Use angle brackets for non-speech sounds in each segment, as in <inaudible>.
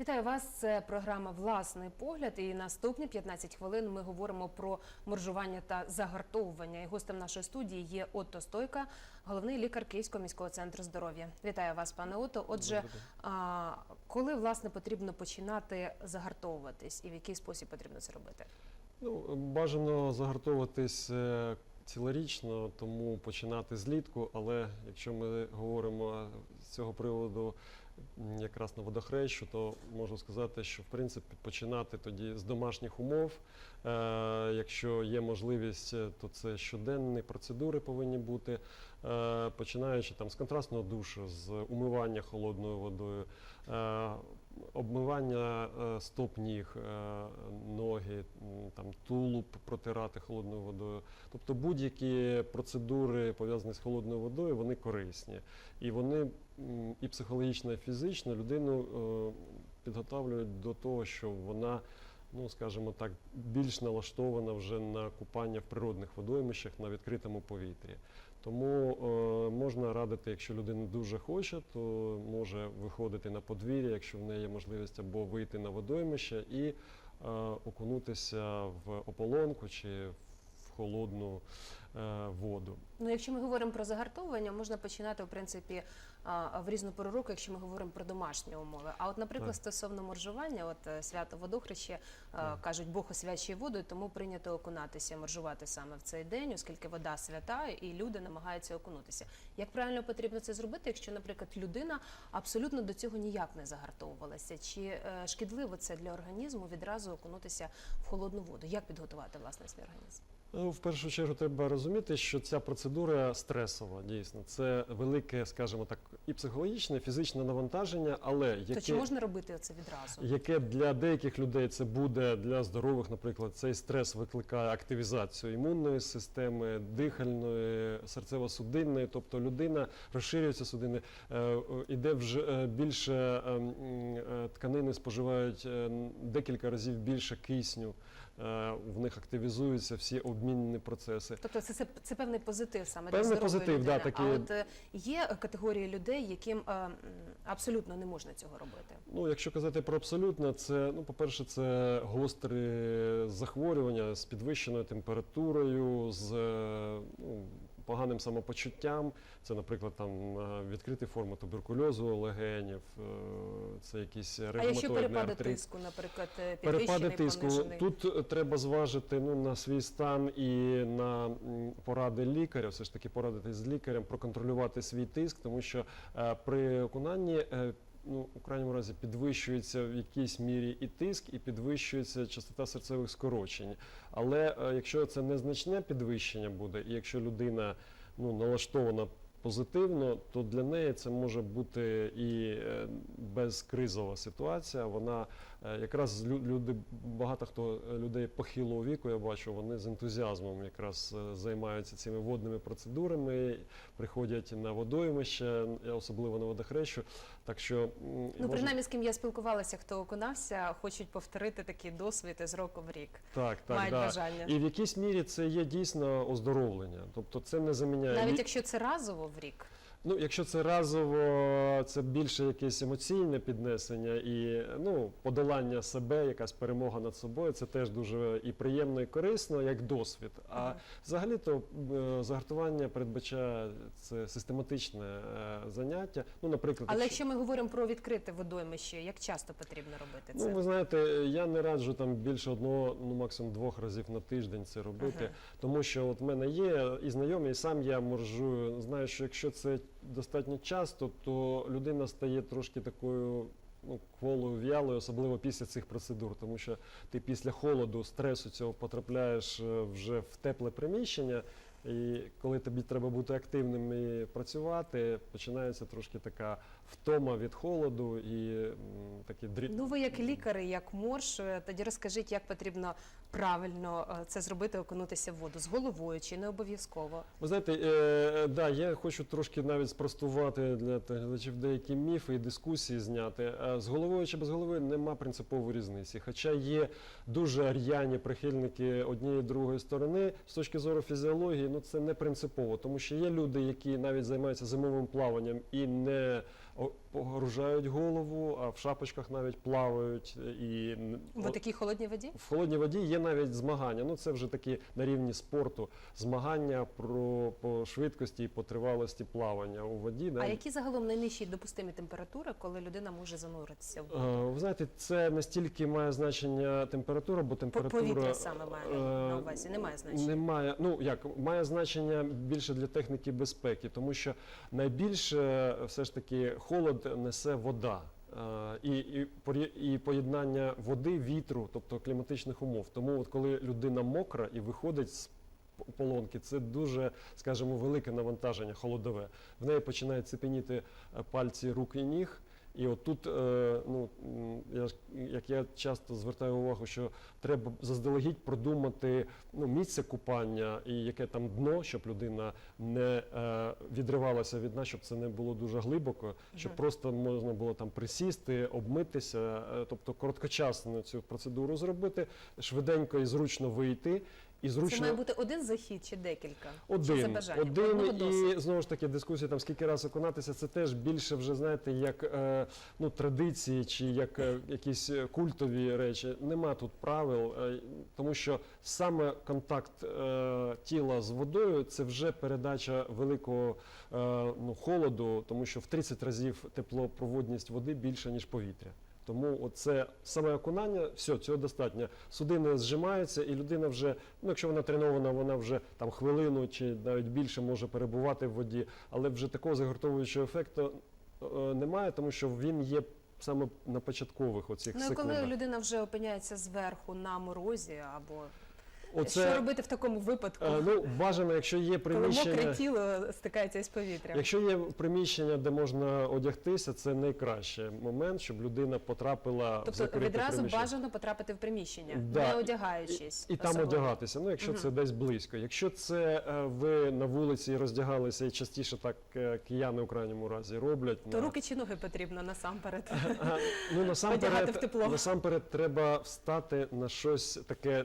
Вітаю вас. Це програма Власний погляд. І наступні 15 хвилин ми говоримо про моржування та загартовування. І гостем нашої студії є Отто Стойка, головний лікар Київського міського центру здоров'я. Вітаю вас, пане Отто. Отже, коли власне потрібно починати загартовуватись і в який спосіб потрібно це робити? Ну, бажано загартовуватись е, цілорічно, тому починати злітку. Але якщо ми говоримо з цього приводу якраз на водохрещу, то можу сказати, що в принципі починати тоді з домашніх умов. Е, Якщо є можливість, е, то це щоденні процедури повинні бути, е, починаючи там з контрастного душу, з умивання холодною водою. Обмивання е, стоп ніг, е, ноги, там тулуб протирати холодною водою. Тобто будь-які процедури пов'язані з холодною водою, вони корисні. І вони і психологічно, і фізично людину е, підготовлюють до того, що вона, ну скажімо так, більш налаштована вже на купання в природних водоймищах на відкритому повітрі. Тому е, можна радити, якщо людина дуже хоче, то може виходити на подвір'я, якщо в неї є можливість, або вийти на водоймище і е, окунутися в ополонку чи в холодну е, воду. Ну, якщо ми говоримо про загартовування, можна починати в принципі в різну пору року, якщо ми говоримо про домашні умови. А от, наприклад, Так. стосовно моржування, от е, свято водохреща е, Так. кажуть, Бог освячує водою, тому прийнято окунатися, моржувати саме в цей день, оскільки вода свята, і люди намагаються окунутися. Як правильно потрібно це зробити, якщо, наприклад, людина абсолютно до цього ніяк не загартовувалася? Чи е, шкідливо це для організму відразу окунутися в холодну воду? Як підготувати власне свій організм? Ну, в першу чергу треба розуміти, що ця процедура стресова, дійсно. Це велике, скажімо так, і психологічне, і фізичне навантаження, але То чи можна робити це відразу? яке для деяких людей це буде для здорових, наприклад, цей стрес викликає активізацію імунної системи, дихальної, серцево-судинної, тобто людина розширюється судини, е, е, іде вже е, більше е, м, е, тканини споживають е, декілька разів більше кисню. Е, В них активізуються всі обмінні процеси. Тобто це, це, це певний позитив саме Певний для позитив, людини. да, такі... А от е, є категорії людей, яким е, абсолютно не можна цього робити. Ну, якщо казати про абсолютно, це ну, по-перше, це гострі захворювання з підвищеною температурою, з ну, поганим самопочуттям. Це, наприклад, там е, відкриті форми туберкульозу легенів, е, це якісь А якщо перепади артрит. тиску, наприклад, е, Перепади тиску. понижений? Тут треба зважити ну, на свій стан і на поради лікаря, все ж таки порадитись з лікарем, проконтролювати свій тиск, тому що при окунанні ну, у крайньому разі підвищується в якійсь мірі і тиск, і підвищується частота серцевих скорочень. Але е, якщо це незначне підвищення буде, і якщо людина ну, налаштована позитивно, то для неї це може бути і е, безкризова ситуація. Вона якраз лю- люди, багато хто е, людей похилого віку, я бачу, вони з ентузіазмом якраз е, займаються цими водними процедурами, приходять на водоймище, е, особливо на водохрещу. Так що Ну, може- принаймні, з ким я спілкувалася, хто окунався, хочуть повторити такий досвід із року в рік. так, так, Мають да. бажання. І в якійсь мірі це є дійсно оздоровлення. Тобто це не заміняє Навіть якщо це разово в рік. Ну, якщо це разово, це більше якесь емоційне піднесення і ну, подолання себе, якась перемога над собою, це теж дуже і приємно, і корисно, як досвід. А Ага. взагалі-то е, загартування передбачає це систематичне е, заняття. Ну, наприклад, Але якщо- якщо ми говоримо про відкрите водоймище, як часто потрібно робити це? Ну, ви знаєте, я не раджу там більше одного, ну максимум двох разів на тиждень це робити, Ага. тому що от в мене є і знайомі, і сам я моржую. Знаю, що якщо це достатньо часто, то людина стає трошки такою. Ну, кволою в'ялою, особливо після цих процедур, тому що ти після холоду, стресу цього потрапляєш е, вже в тепле приміщення, і коли тобі треба бути активним і працювати, починається трошки така втома від холоду і м, такі дрі... Ну, ви як лікар, і як морж, е, тоді розкажіть, як потрібно правильно е, це зробити, окунутися в воду з головою чи не обов'язково. Ви знаєте, е, да, я хочу трошки навіть спростувати для глядачів деякі міфи і дискусії зняти. Е, З головою чи без голови нема принципової різниці. Хоча є дуже р'яні прихильники однієї і другої сторони, з точки зору фізіології, ну це не принципово, тому що є люди, які навіть займаються зимовим плаванням і не о- погружають голову, а в шапочках навіть плавають. І В такій холодній воді? в холодній воді є навіть змагання. Ну це вже такі на рівні спорту. Змагання про по швидкості і по тривалості плавання у воді. Да? А які загалом найнижчі допустимі температури, коли людина може зануритися в воду? Е, Ви знаєте, це не стільки має значення температура, бо температура Повітря саме має на е, увазі, немає значення. Немає, ну як має значення більше для техніки безпеки, тому що найбільше е, все ж таки холод несе вода. Е, І, і, і поєднання води, вітру, тобто кліматичних умов. Тому, от коли людина мокра і виходить з полонки, це дуже, скажімо, велике навантаження холодове. В неї починають цепеніти е, пальці рук і ніг. І от тут, е, ну я як я часто звертаю увагу, що треба заздалегідь продумати ну, місце купання і яке там дно, щоб людина не е, відривалася від нас, щоб це не було дуже глибоко, щоб Мгм. просто можна було там присісти, обмитися, е, тобто короткочасно цю процедуру зробити, швиденько і зручно вийти. І Це має бути один захід чи декілька? чи за один, бажанням? один Одного і знову ж таки дискусія там скільки разів окунатися, це теж більше вже знаєте, як е, ну традиції чи як е, якісь е, культові речі. Нема тут правил, е, тому що саме контакт е, тіла з водою це вже передача великого е, ну, холоду, тому що в 30 разів теплопроводність води більше ніж повітря. Тому оце саме окунання, все, цього достатньо. Судини зжимаються, і людина вже, ну якщо вона тренована, вона вже там хвилину чи навіть більше може перебувати в воді, але вже такого загортовуючого ефекту е, немає, тому що він є саме на початкових оцих Ну і коли людина вже опиняється зверху на морозі, або що робити в такому випадку, е, ну, бажано, якщо є коли мокре тіло стикається із повітрям? Якщо є приміщення, де можна одягтися, це найкращий момент, щоб людина потрапила в Тобто закрите відразу приміщення. бажано потрапити в приміщення, Да. не одягаючись. І там одягатися. Ну, якщо Мгм. це десь близько. Якщо це е, ви на вулиці роздягалися, і частіше так е, кияни у крайньому разі роблять. То на- руки чи ноги потрібно насамперед. Ну, <laughs> в насамперед, тепло. насамперед треба встати на щось таке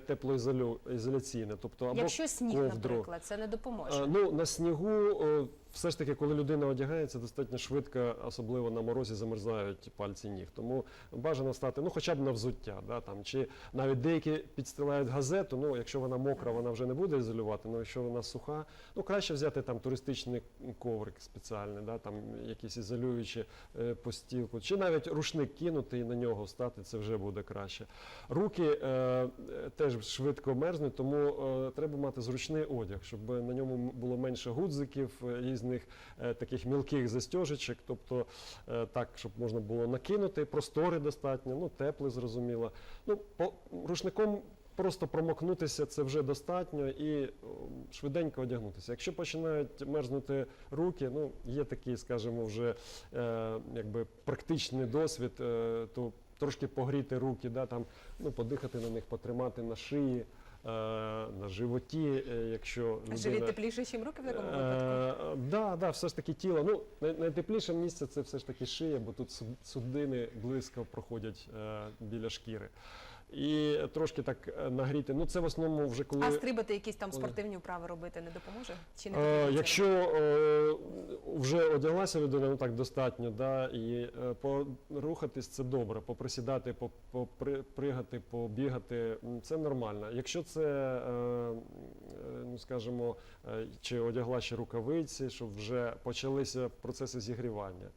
теплоізоляційне. Тобто або Якщо сніг, ковдру. наприклад, це не допоможе. Е, Ну, на снігу е, все ж таки, коли людина одягається, достатньо швидко, особливо на морозі, замерзають пальці ніг. Тому бажано стати, ну хоча б на взуття, да, там, чи навіть деякі підстилають газету, ну якщо вона мокра, вона вже не буде ізолювати, але якщо вона суха, ну краще взяти там туристичний коврик спеціальний, да, там якісь ізолюючі е, постілку, чи навіть рушник кинути і на нього стати, це вже буде краще. Руки е, теж швидко мерзнуть, тому е, треба мати зручний одяг, щоб на ньому було менше гудзиків, е, різних е, таких мілких застежечок, тобто е, так, щоб можна було накинути, простори достатньо, ну теплий, зрозуміло. Ну, по рушником. Просто промокнутися це вже достатньо і швиденько одягнутися. Якщо починають мерзнути руки, ну є такий, скажімо, вже е, якби практичний досвід, е, то трошки погріти руки, да, там, ну, подихати на них, потримати на шиї, на животі, е, якщо людина... Живіт тепліше, ніж руки в такому випадку? Е, да, да, все ж таки тіло. Ну, най- найтепліше місце це все ж таки шия, бо тут суд- судини близько проходять е, біля шкіри. І трошки так е, нагріти. Ну, це в основному вже коли. А стрибати якісь там спортивні вправи робити не допоможе? Чи не Е, якщо е, вже одяглася людина, ну так достатньо, да, і е, порухатись це добре, поприсідати, по- попригати, побігати, це нормально. Якщо це, е, е, ну скажімо, чи одягла ще рукавиці, щоб вже почалися процеси зігрівання.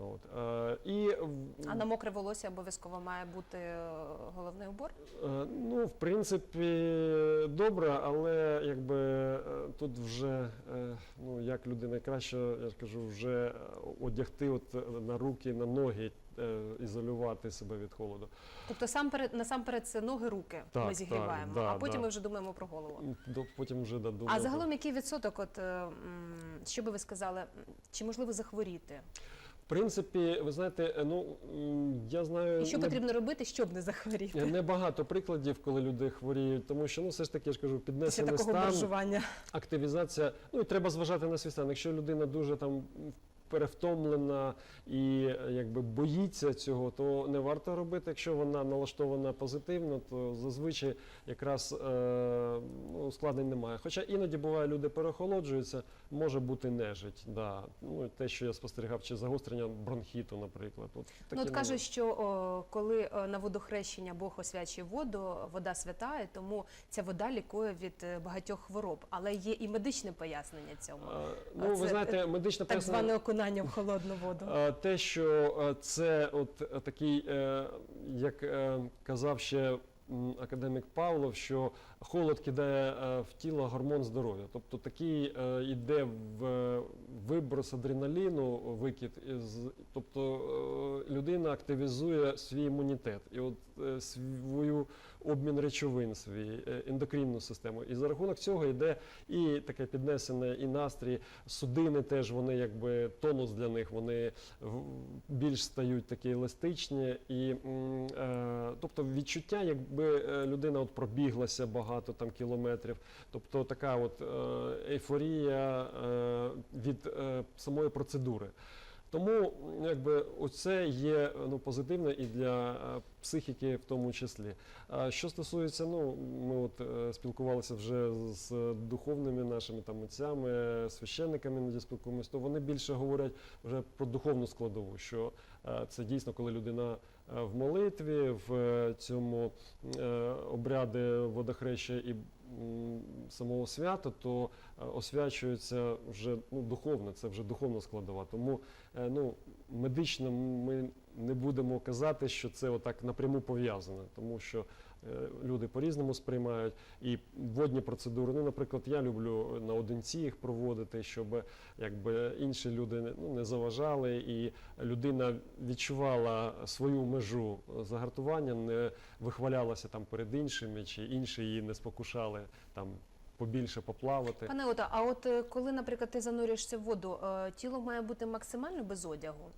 От. Е, і в- А на мокре волосся обов'язково має бути е, головний убор? Е, Ну, в принципі, добре, але якби е, тут вже е, ну як людина краще, я ж кажу, вже е, одягти от е, на руки, на ноги, е, ізолювати себе від холоду. Тобто сам перед насамперед це ноги, руки Так, ми зігріваємо, так, да, а потім да. ми вже думаємо про голову. До- Потім вже додому. А загалом який відсоток, от е, м, що би ви сказали, м, чи можливо захворіти? В принципі, ви знаєте, е, ну я знаю І що не- потрібно робити, щоб не захворіти? Небагато прикладів, коли люди хворіють, тому що ну все ж таки я ж кажу, Після піднесений такого стан, боржування. активізація. Ну і треба зважати на свій стан. Якщо людина дуже там перевтомлена і якби боїться цього, то не варто робити. Якщо вона налаштована позитивно, то зазвичай якраз е, ну, ускладнень немає. Хоча іноді буває, люди переохолоджуються, може бути нежить. Да. Ну, те, що я спостерігав, чи загострення бронхіту, наприклад. От, Ну, от кажуть, що о, коли о, на водохрещення Бог освячує воду, вода свята, і тому ця вода лікує від е, багатьох хвороб. Але є і медичне пояснення цьому. А, ну, ви це, знаєте, медична Так пояснення- зване окунання в холодну воду. Те, що це от е, такий, е, як е, казав ще академік Павлов, що холод кидає в тіло гормон здоров'я. Тобто такий йде в виброс адреналіну, викид, тобто людина активізує свій імунітет і от свою обмін речовин, свій е, ендокринну систему. І за рахунок цього йде і таке піднесене, і настрій, судини теж вони якби тонус для них, вони більш стають такі еластичні, і е, тобто відчуття, якби е, людина от пробіглася багато там кілометрів, тобто така от ейфорія від самої процедури. Тому якби оце є ну, позитивно і для психіки в тому числі. А що стосується, ну ми от е, спілкувалися вже з духовними нашими там отцями, священниками іноді спілкуємося, то вони більше говорять вже про духовну складову, що е, це дійсно, коли людина е, в молитві, в е, цьому е, обряди водохреща і самого свята, то освячується вже ну, духовно, це вже духовна складова. Тому ну, медично ми не будемо казати, що це отак напряму пов'язано, тому що е, люди по-різному сприймають. І водні процедури, ну, наприклад, я люблю наодинці їх проводити, щоб якби інші люди ну, не заважали, і людина відчувала свою межу загартування, не вихвалялася там перед іншими, чи інші її не спокушали там побільше поплавати. Пане Ото, а от е, коли, наприклад, ти занурюєшся в воду, е, тіло має бути максимально без одягу?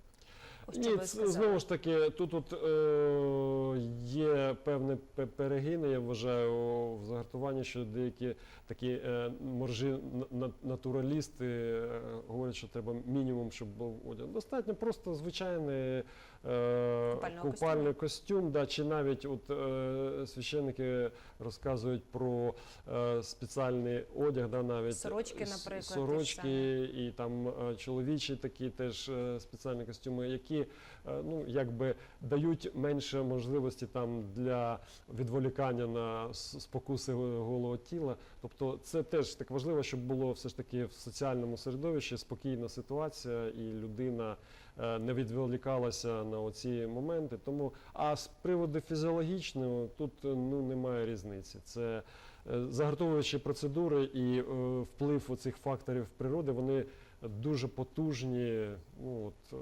Що Ні, ви це, сказали. знову ж таки, тут от, е, є певні пе- перегини, я вважаю, в загартуванні, що деякі такі е, моржі на- на- натуралісти е, говорять, що треба мінімум, щоб був одяг. Достатньо просто звичайний е, Купального купальний костюм, да, чи навіть от, е, священники розказують про е, спеціальний одяг, да, навіть Сорочки, наприклад, Сорочки і там е, чоловічі такі теж е, спеціальні костюми, які е, ну якби дають менше можливості там для відволікання на спокуси голого тіла. Тобто це теж так важливо, щоб було все ж таки в соціальному середовищі спокійна ситуація, і людина не відволікалася на оці моменти. Тому а з приводу фізіологічного тут е, ну немає різниці. Це е, загартовуючі процедури і е, вплив оцих факторів природи, вони дуже потужні, ну от е,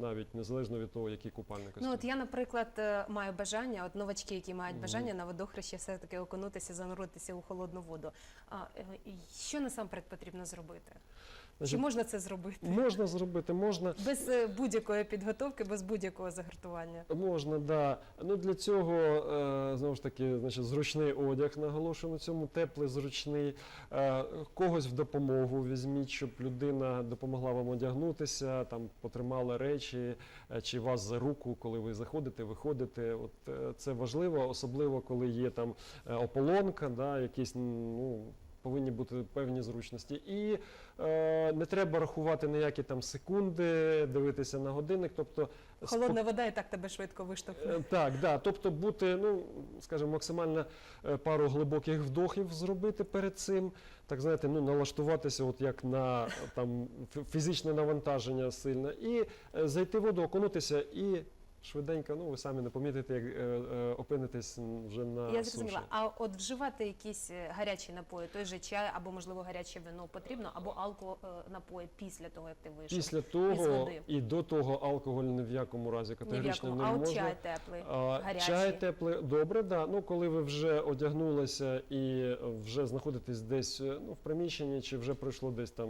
навіть незалежно від того, купальний костюм. Ну от я, наприклад, е, маю бажання, от новачки, які мають бажання на водохрещі все-таки окунутися, зануритися у холодну воду. А е, що насамперед потрібно зробити? Чи можна це зробити? можна зробити, можна. Без е, будь-якої підготовки, без будь-якого загартування. Можна, да. Ну для цього е, знову ж таки, значить, зручний одяг наголошую на цьому, теплий, зручний. Е, когось в допомогу візьміть, щоб людина допомогла вам одягнутися, там потримала речі, е, чи вас за руку, коли ви заходите, виходите. От е, це важливо, особливо коли є там е, ополонка, да, якісь ну. Повинні бути певні зручності, і е, не треба рахувати ніякі там секунди, дивитися на годинник. Тобто Холодна вода і так тебе швидко виштовхне. Е, Так, да. Тобто бути, ну скажімо, максимально е, пару глибоких вдохів зробити перед цим. Так знаєте, ну налаштуватися, от як на там фізичне навантаження сильне, і е, зайти в воду, окунутися і швиденько, ну ви самі не помітите, як е, е, опинитесь вже на Я суші. зрозуміла. А от вживати якісь е, гарячі напої, той же чай або можливо гаряче вино потрібно, або алко е, напої після того, як ти вийшов. Після із того води. і до того алкоголь ні в якому разі Ні в категорично якому. не А от можна. чай теплий, А, гарячий. Чай теплий, добре, да. Ну коли ви вже одягнулися і вже знаходитесь десь е, ну, в приміщенні, чи вже пройшло десь там,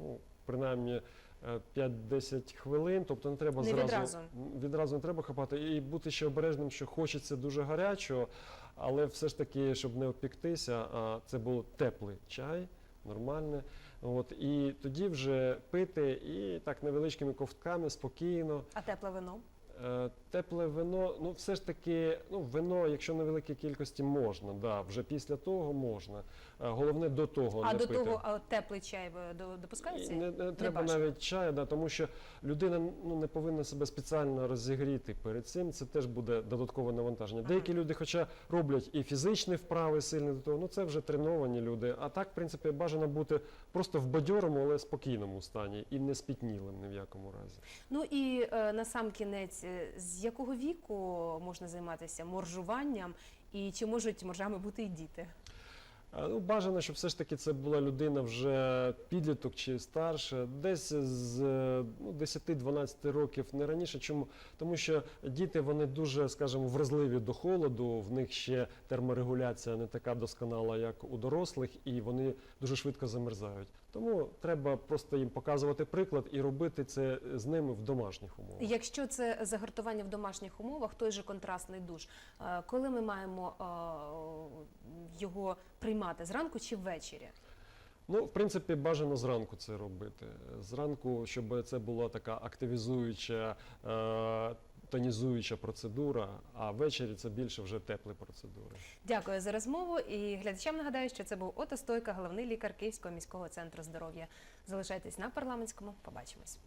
ну принаймні. Е, 5-10 хвилин, тобто не треба Не зразу відразу. відразу не треба хапати і бути ще обережним, що хочеться дуже гарячого, але все ж таки, щоб не опіктися, а це був теплий чай, нормальне. От, і тоді вже пити і так невеличкими ковтками, спокійно. А тепле вино? Е, Тепле вино, ну все ж таки, ну вино, якщо на великій кількості можна, да, вже після того можна. Е, Головне до того а не до пити. того а теплий чай до- допускається? Не, не треба бажано. навіть чаю, да, тому що людина ну, не повинна себе спеціально розігріти перед цим. Це теж буде додаткове навантаження. Ага. Деякі люди, хоча роблять і фізичні вправи сильні до того, ну це вже треновані люди. А так, в принципі, бажано бути просто в бадьорому, але спокійному стані і не спітнілим ні в якому разі. Ну і е, на сам кінець, е, з якого віку можна займатися моржуванням, і чи можуть моржами бути і діти? Ну, бажано, щоб все ж таки це була людина вже підліток чи старше, десь з е, ну, 10-12 років, не раніше. Чому? Тому що діти вони дуже, скажімо, вразливі до холоду, в них ще терморегуляція не така досконала, як у дорослих, і вони дуже швидко замерзають. Тому треба просто їм показувати приклад і робити це з ними в домашніх умовах. Якщо це загартування в домашніх умовах, той же контрастний душ, е, коли ми маємо е, його приймати зранку чи ввечері? Ну, в принципі, бажано зранку це робити. Зранку, щоб це була така активізуюча, е, тонізуюча процедура, а ввечері це більше вже теплі процедури. Дякую за розмову і глядачам нагадаю, що це був Ото Стойка, головний лікар Київського міського центру здоров'я. Залишайтесь на парламентському. Побачимось.